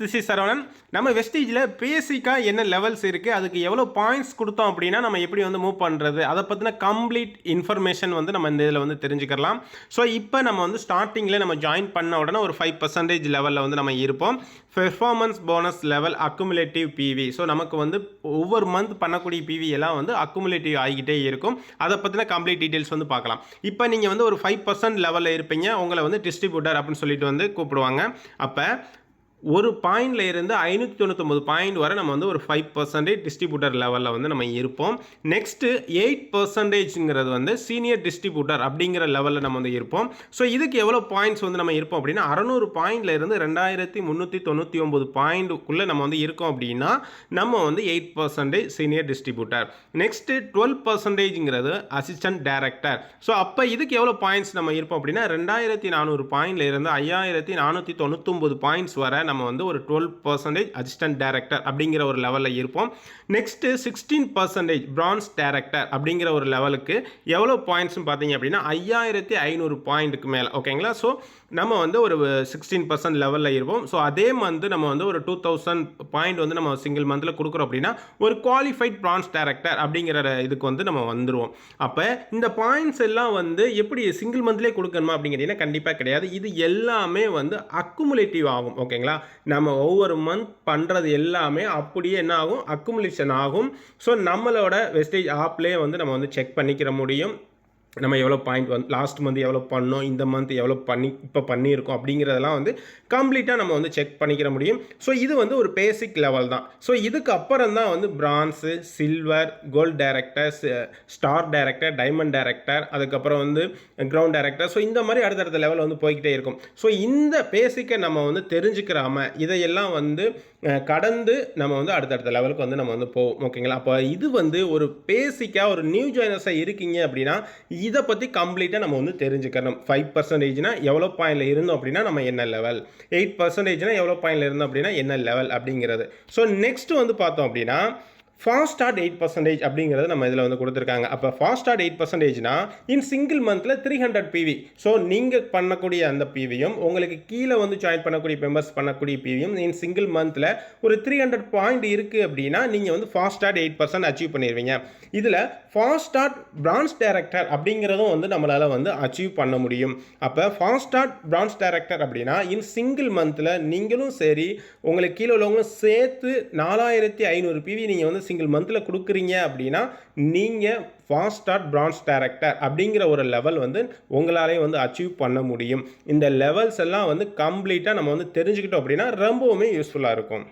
This is Saravanan. நம்ம வெஸ்டீஜில் பேசிக்காக என்ன லெவல்ஸ் இருக்குது அதுக்கு எவ்வளோ பாயிண்ட்ஸ் கொடுத்தோம் அப்படின்னா நம்ம எப்படி வந்து மூவ் பண்ணுறது அதை பற்றின கம்ப்ளீட் இன்ஃபர்மேஷன் வந்து நம்ம இந்த இதில் வந்து தெரிஞ்சுக்கலாம் ஸோ இப்போ நம்ம வந்து ஸ்டார்டிங்கில் நம்ம ஜாயின் பண்ண உடனே ஒரு ஃபைவ் பர்சன்டேஜ் லெவலில் வந்து நம்ம இருப்போம். Performance bonus level accumulative PV so நமக்கு வந்து ஒவ்வொரு மந்த் பண்ணக்கூடிய பிவி எல்லாம் வந்து அக்குமுலேட்டிவ் ஆகிக்கிட்டே இருக்கும். அதை பற்றின கம்ப்ளீட் டீட்டெயில்ஸ் வந்து பார்க்கலாம். இப்போ நீங்கள் வந்து ஒரு ஃபைவ் பர்சன்ட் லெவலில் இருப்பீங்க. உங்களை வந்து டிஸ்ட்ரிபியூட்டர் அப்படின்னு சொல்லிட்டு வந்து கூப்பிடுவாங்க. அப்போ ஒரு பாயிண்ட்ல இருந்து ஐநூற்றி தொண்ணூத்தொம்பது பாயிண்ட் வரை நம்ம வந்து ஒரு ஃபைவ் பர்சன்டேஜ் டிஸ்ட்ரிபியூட்டர் லெவலில் வந்து நம்ம இருப்போம். நெக்ஸ்ட்டு எயிட் பர்சன்டேஜ்ங்கிறது வந்து சீனியர் டிஸ்ட்ரிபியூட்டர் அப்படிங்கிற லெவலில் நம்ம வந்து இருப்போம். ஸோ இதுக்கு எவ்வளோ பாயிண்ட்ஸ் வந்து நம்ம இருப்போம் அப்படின்னா அறநூறு பாயிண்ட்ல இருந்து ரெண்டாயிரத்தி முந்நூற்றி தொண்ணூற்றி ஒம்பது பாயிண்ட்டுக்குள்ளே நம்ம வந்து இருக்கோம் அப்படின்னா நம்ம வந்து eight percentage senior distributor next twelve பர்சன்டேஜ்ங்கிறது assistant director so அப்போ இதுக்கு எவ்வளோ பாயிண்ட்ஸ் நம்ம இருப்போம் அப்படின்னா ரெண்டாயிரத்தி நானூறு பாயிண்ட்ல இருந்து ஐயாயிரத்தி நானூற்றி தொண்ணூத்தொம்பது பாயிண்ட்ஸ் வரை நம்ம வந்து ஒரு டுவெல் பர்சன்டேஜ் அசிஸ்டன்ட் டேரக்டர் அப்படிங்கிற ஒரு லெவலில் இருப்போம். Next sixteen percentage bronze director அப்படிங்கிற ஒரு லெவலுக்கு எவ்வளோ பாயிண்ட்ஸ்னு பார்த்தீங்க அப்படின்னா ஐயாயிரத்தி ஐநூறு பாயிண்ட்டுக்கு மேலே ஓகேங்களா ஸோ நம்ம வந்து ஒரு சிக்ஸ்டீன் பர்சன்ட் லெவலில் இருப்போம். ஸோ அதே மந்த் நம்ம வந்து ஒரு டூ தௌசண்ட் பாயிண்ட் வந்து நம்ம சிங்கிள் மந்தில் கொடுக்குறோம் அப்படின்னா ஒரு குவாலிஃபைட் பிரான்ஸ் டேரக்டர் அப்படிங்கிற இதுக்கு வந்து நம்ம வந்துடுவோம் அப்போ இந்த பாயிண்ட்ஸ் எல்லாம் வந்து எப்படி சிங்கிள் மந்த்லேயே கொடுக்கணுமா அப்படிங்கிறீங்கன்னா கண்டிப்பாக கிடையாது. இது எல்லாமே வந்து அக்குமுலேட்டிவ் ஆகும் ஓகேங்களா நம்ம ஒவ்வொரு மந்த் பண்ணுறது எல்லாமே அப்படியே என்ன ஆகும்? அக்குமுலேஷன் ஆகும். ஸோ நம்மளோட வெஸ்டேஜ் ஆப்லேயே வந்து நம்ம வந்து செக் பண்ணிக்கிற முடியும். நம்ம எவ்வளோ பாயிண்ட் வந்து லாஸ்ட் மந்த் எவ்வளோ பண்ணோம் இந்த மந்த் எவ்வளோ பண்ணி இப்போ பண்ணியிருக்கோம் அப்படிங்கிறதெல்லாம் வந்து கம்ப்ளீட்டாக நம்ம வந்து செக் பண்ணிக்கிற முடியும். ஸோ இது வந்து ஒரு பேசிக் லெவல் தான். ஸோ இதுக்கு அப்புறம் தான் வந்து bronze silver gold director star director diamond director அதுக்கப்புறம் வந்து கிரவுண்ட் டைரக்டர் ஸோ இந்த மாதிரி அடுத்தடுத்த லெவல் வந்து போய்கிட்டே இருக்கும். ஸோ இந்த பேசிக்கை நம்ம வந்து தெரிஞ்சுக்கிறாம இதையெல்லாம் வந்து கடந்து நம்ம வந்து அடுத்தடுத்த லெவலுக்கு வந்து நம்ம வந்து போவோம். ஓகேங்களா அப்போ இது வந்து ஒரு பேசிக்காக ஒரு நியூ ஜாயினர்ஸாக இருக்கீங்க அப்படின்னா இதை பற்றி கம்ப்ளீட்டாக நம்ம வந்து தெரிஞ்சுக்கணும். ஃபைவ் பர்சன்டேஜ்னா எவ்வளோ பாயிண்டில் இருந்தோம் அப்படின்னா நம்ம என்ன லெவல் எயிட் பர்சன்டேஜ்னா எவ்வளோ பாயிண்டில் இருந்தோம் அப்படின்னா என்ன லெவல் அப்படிங்கிறது. ஸோ நெக்ஸ்ட் வந்து பார்த்தோம் அப்படின்னா ஃபாஸ்ட் ஸ்டார்ட் எயிட் பர்சன்டேஜ் அப்படிங்கிறது நம்ம இதில் வந்து கொடுத்துருக்காங்க. அப்போ ஃபாஸ்ட் ஸ்டார்ட் எயிட் பர்சன்டேஜ்னா இன் சிங்கிள் மந்தில் த்ரீ ஹண்ட்ரட் பிவி ஸோ நீங்கள் பண்ணக்கூடிய அந்த பிவியும் உங்களுக்கு கீழே வந்து ஜாயின் பண்ணக்கூடிய மெம்பர்ஸ் பண்ணக்கூடிய பிவியும் இன் சிங்கிள் மந்தில் ஒரு த்ரீ ஹண்ட்ரட் பாயிண்ட் இருக்குது அப்படின்னா நீங்கள் வந்து fast start eight percent achieve பண்ணிடுவீங்க இதில் ஃபாஸ்ட் ஸ்டார்ட் பிரான்ச் டைரக்டர் அப்படிங்கிறதும் வந்து நம்மளால் வந்து அச்சீவ் பண்ண முடியும். அப்போ ஃபாஸ்ட் ஸ்டார்ட் பிரான்ச் டைரக்டர் அப்படின்னா இன் சிங்கிள் மந்தில் நீங்களும் சரி உங்களுக்கு கீழே உள்ளவங்களும் சேர்த்து நாலாயிரத்தி ஐநூறு பிவி நீங்கள் வந்து சிங்கிள் மந்தில் கொடுக்குறீங்க அப்படின்னா நீங்கள் ஃபாஸ்ட் ஸ்டார்ட் பிரான்ஸ் டேரக்டர் அப்படிங்கிற ஒரு லெவல் வந்து உங்களாலே வந்து அச்சீவ் பண்ண முடியும். இந்த லெவல்ஸ் எல்லாம் வந்து கம்ப்ளீட்டாக நம்ம வந்து தெரிஞ்சுக்கிட்டோம் அப்படின்னா ரொம்பவுமே யூஸ்ஃபுல்லாக இருக்கும்.